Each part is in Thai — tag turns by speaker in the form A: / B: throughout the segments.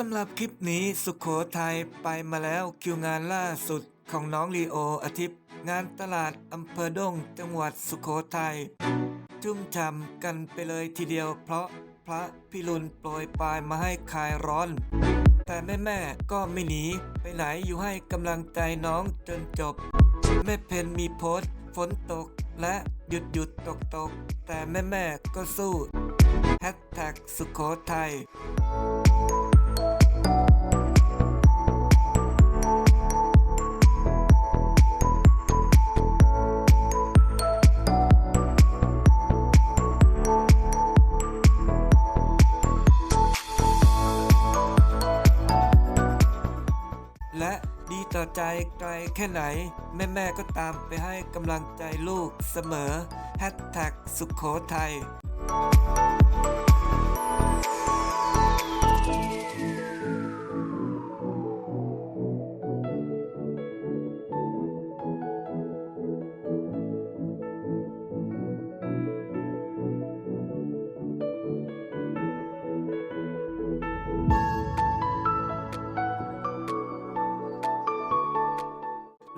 A: สำหรับคลิปนี้สุขโขทัยไปมาแล้วคิวงานล่าสุดของน้องลีโออาทิตย์ งานตลาดอำเภอดงจังหวัดสุขโขทัยชุ่มฉ่ำกันไปเลยทีเดียวเพราะพระพิรุณโปรยปลายมาให้คลายร้อน แต่แม่แม่ก็ไม่หนี ไปไหนอยู่ให้กำลังใจน้องจนจบ แม่เพนมีโพสต์ฝนตกและหยุดหยุดตกตก แต่แม่แม่ก็สู้แฮชแท็กสุขโขทัย่อใจไกลแค่ไหน แม่ๆก็ตามไปให้กำลังใจลูกเสมอแฮชแท็กสุขโขทัย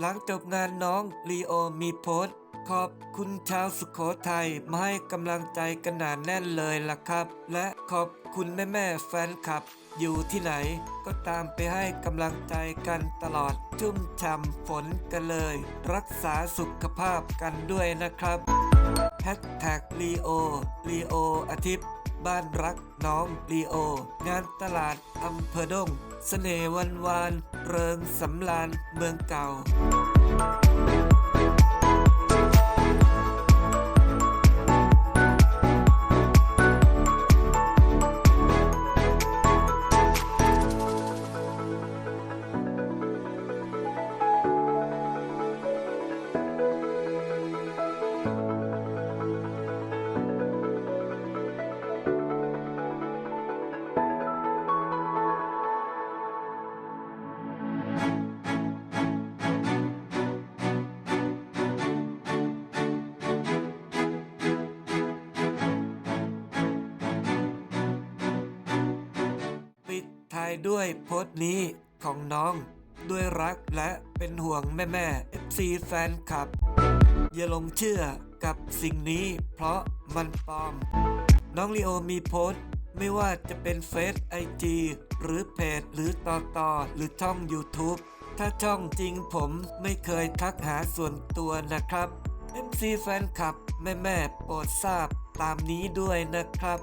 A: หลังจบงานน้องลีโอมีโพสต์ ขอบคุณชาวสุขโขทัยมาให้กำลังใจกันหนาแน่นเลยล่ะครับ และขอบคุณแม่แม่แฟนคลับ อยู่ที่ไหน ก็ตามไปให้กำลังใจกันตลอดชุ่มช่ำฝนกันเลย รักษาสุขภาพกันด้วยนะครับแฮชแท็กลีโอลีโออาทิตย์ บ้านรักน้องลีโอ งานตลาดอำเภอดงเสน่ห์วันวาน เริงสำลานเมืองเก่า ท้ายด้วยโพสต์นี้ของน้อง ด้วยรักและเป็นห่วงแม่แม่ FC แฟนคลับ อย่าลงเชื่อกับสิ่งนี้เพราะมันปลอม น้องลีโอมีโพสต์ ไม่ว่าจะเป็นเฟซไอจีหรือเพจหรือต่อต่อหรือช่อง YouTube ถ้าช่องจริงผมไม่เคยทักหาส่วนตัวนะครับ MC แฟนคลับ แม่แม่โปรดทราบตามนี้ด้วยนะครับ